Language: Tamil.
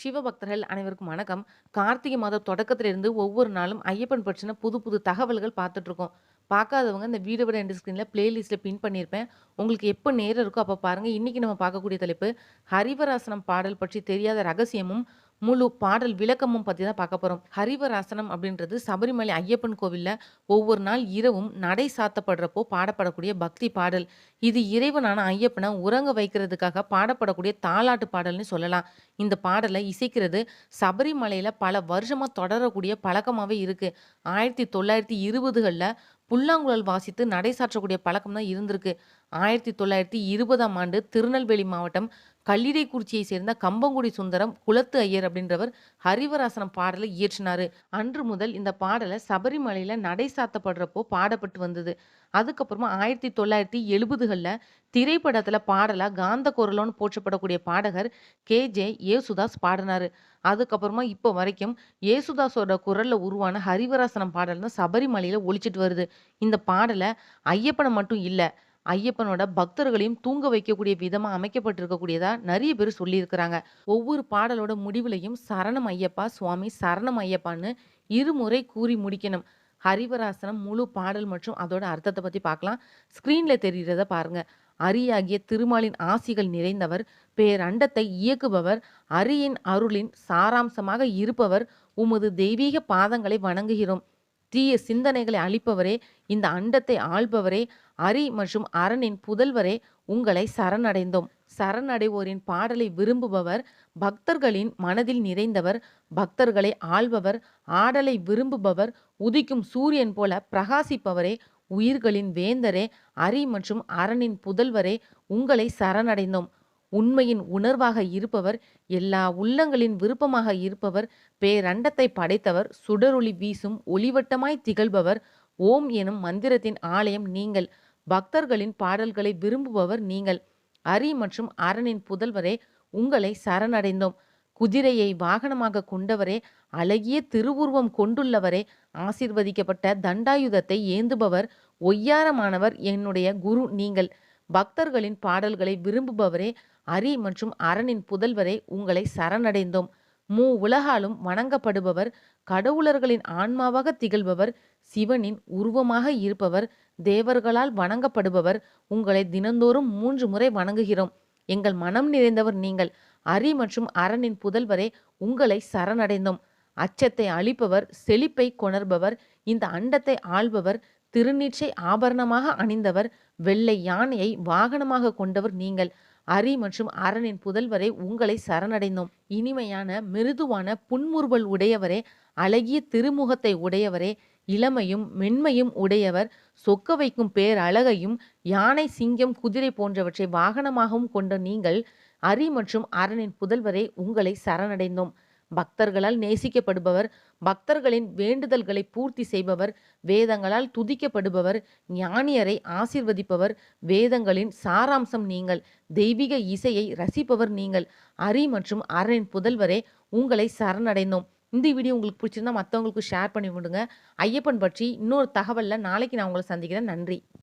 சிவபக்தர்கள் அனைவருக்கும் வணக்கம். கார்த்திகை மாதம் தொடக்கத்திலிருந்து ஒவ்வொரு நாளும் ஐயப்பன் பற்றின புது புது தகவல்கள் பார்த்துட்ருக்கோம். பார்க்காதவங்க இந்த வீடியோவோட எண்ட் ஸ்க்ரீனில் பிளேலிஸ்ட்டில் பின் பண்ணியிருப்பேன். உங்களுக்கு எப்போ நேரம் இருக்கோ அப்போ பாருங்கள் இன்றைக்கி நம்ம பார்க்கக்கூடிய தலைப்பு, ஹரிவராசனம் பாடல் பற்றி தெரியாத ரகசியமும், முழு பாடல் விளக்கமும் பற்றி தான் பார்க்க போகிறோம் ஹரிவராசனம் அப்படின்றது சபரிமலை ஐயப்பன் கோவில்ல ஒவ்வொரு நாள் இரவும் நடை சாத்தப்படுறப்போ பாடப்படக்கூடிய பக்தி பாடல். இது இறைவனான ஐயப்பனை உறங்க வைக்கிறதுக்காக பாடப்படக்கூடிய தாலாட்டு பாடல்னு சொல்லலாம். இந்த பாடலை இசைக்கிறது சபரிமலையில் பல வருஷமாக தொடரக்கூடிய பழக்கமாகவே இருக்குது ஆயிரத்தி தொள்ளாயிரத்தி இருபதுகளில் புல்லாங்குழல் வாசித்து நடை சாற்றக்கூடிய பழக்கம் தான் இருந்திருக்கு. 1920ஆம் ஆண்டு திருநெல்வேலி மாவட்டம் கல்லிடைக்குறிச்சியை சேர்ந்த கம்பங்குடி சுந்தரம் குலத்து ஐயர் அப்படின்றவர் ஹரிவராசனம் பாடலை இயற்றினாரு. அன்று முதல் இந்த பாடலை சபரிமலையில நடை சாத்தப்படுறப்போ பாடப்பட்டு வந்தது. அதுக்கப்புறமா ஆயிரத்தி தொள்ளாயிரத்தி எழுபதுகளில் திரைப்படத்தில் பாடலாக காந்த குரலோன்னு போற்றப்படக்கூடிய பாடகர் கே.ஜே. ஏசுதாஸ் பாடினார் அதுக்கப்புறமா இப்போ வரைக்கும் ஏசுதாஸோட குரலில் உருவான ஹரிவராசனம் பாடல் தான் சபரிமலையில் ஒழிச்சிட்டு வருது. இந்த பாடலை ஐயப்பனை மட்டும் இல்லை ஐயப்பனோட பக்தர்களையும் தூங்க வைக்கக்கூடிய விதமாக அமைக்கப்பட்டிருக்கக்கூடியதா நிறைய பேர் சொல்லியிருக்கிறாங்க. ஒவ்வொரு பாடலோட முடிவுலையும் சரணம் ஐயப்பா, சுவாமி சரணம் ஐயப்பான்னு இருமுறை கூறி முடிக்கணும். ஹரிவராசனம் முழு பாடல் மற்றும் அதோட அர்த்தத்தை பற்றி பார்க்கலாம். ஸ்க்ரீனில் தெரிகிறத பாருங்க. அரியாகிய திருமாலின் ஆசிகள் நிறைந்தவர், பேரண்டத்தை இயக்குபவர், அரியின் அருளின் சாராம்சமாக இருப்பவர், உமது தெய்வீக பாதங்களை வணங்குகிறோம். தீய சிந்தனைகளை அளிப்பவரே இந்த அண்டத்தை ஆள்பவரே, அரி மற்றும் அரணின் புதல்வரே, உங்களை சரணடைந்தோம். சரணடைவோரின் பாடலை விரும்புபவர், பக்தர்களின் மனதில் நிறைந்தவர், பக்தர்களை ஆள்பவர், ஆடலை விரும்புபவர், உதிக்கும் சூரியன் போல பிரகாசிப்பவரே, உயிர்களின் வேந்தரே, அரி மற்றும் அரணின் புதல்வரே, உங்களை சரணடைந்தோம். உண்மையின் உணர்வாக இருப்பவர், எல்லா உள்ளங்களின் விருப்பமாக இருப்பவர், பேரண்டத்தை படைத்தவர், சுடரொளி வீசும் ஒளிவட்டமாய் திகழ்பவர், ஓம் எனும் மந்திரத்தின் ஆலயம் நீங்கள். பக்தர்களின் பாடல்களை விரும்புபவர் நீங்கள். அரி மற்றும் அரணின் புதல்வரே, உங்களை சரணடைந்தோம். குதிரையை வாகனமாக கொண்டவரே, அழகிய திருவுருவம் கொண்டுள்ளவரே, ஆசிர்வதிக்கப்பட்ட தண்டாயுதத்தை ஏந்துபவர், ஒய்யாரமானவர் என்னுடைய குரு நீங்கள். பக்தர்களின் பாடல்களை விரும்புபவரே, அரி மற்றும் அரணின் புதல்வரே, உங்களை சரணடைந்தோம். மூவுலகாலும் வணங்கப்படுபவர், கடவுளர்களின் ஆன்மாவாக திகழ்பவர், சிவனின் உருவமாக இருப்பவர், தேவர்களால் வணங்கப்படுபவர், உங்களை தினந்தோறும் மூன்று முறை வணங்குகிறோம். எங்கள் மனம் நிறைந்தவர் நீங்கள். அரி மற்றும் அரணின் புதல்வரே, உங்களை சரணடைந்தோம். அச்சத்தை அழிப்பவர், செழிப்பை கொணர்பவர், இந்த அண்டத்தை ஆள்பவர், திருநீற்றை ஆபரணமாக அணிந்தவர், வெள்ளை யானையை வாகனமாக கொண்டவர் நீங்கள். அரி மற்றும் அரணின் புதல்வரை உங்களை சரணடைந்தோம். இனிமையான மிருதுவான புன்முறுவல் உடையவரே, அழகிய திருமுகத்தை உடையவரே, இளமையும் மென்மையும் உடையவர், சொக்க வைக்கும் பேரழகையும், யானை, சிங்கம், குதிரை போன்றவற்றை வாகனமாகவும் கொண்ட நீங்கள், அரி மற்றும் அரணின் புதல்வரே, உங்களை சரணடைந்தோம். பக்தர்களால் நேசிக்கப்படுபவர், பக்தர்களின் வேண்டுதல்களை பூர்த்தி செய்பவர், வேதங்களால் துதிக்கப்படுபவர், ஞானியரை ஆசிர்வதிப்பவர் வேதங்களின் சாராம்சம் நீங்கள். தெய்வீக இசையை ரசிப்பவர் நீங்கள். அரி மற்றும் அரனின் புதல்வரே, உங்களை சரணடைந்தோம். இந்த வீடியோ உங்களுக்கு பிடிச்சிருந்தா மற்றவங்களுக்கு ஷேர் பண்ணி விடுங்க. ஐயப்பன் பற்றி இன்னொரு தகவலில் நாளைக்கு நான் உங்களை சந்திக்கிறேன். நன்றி.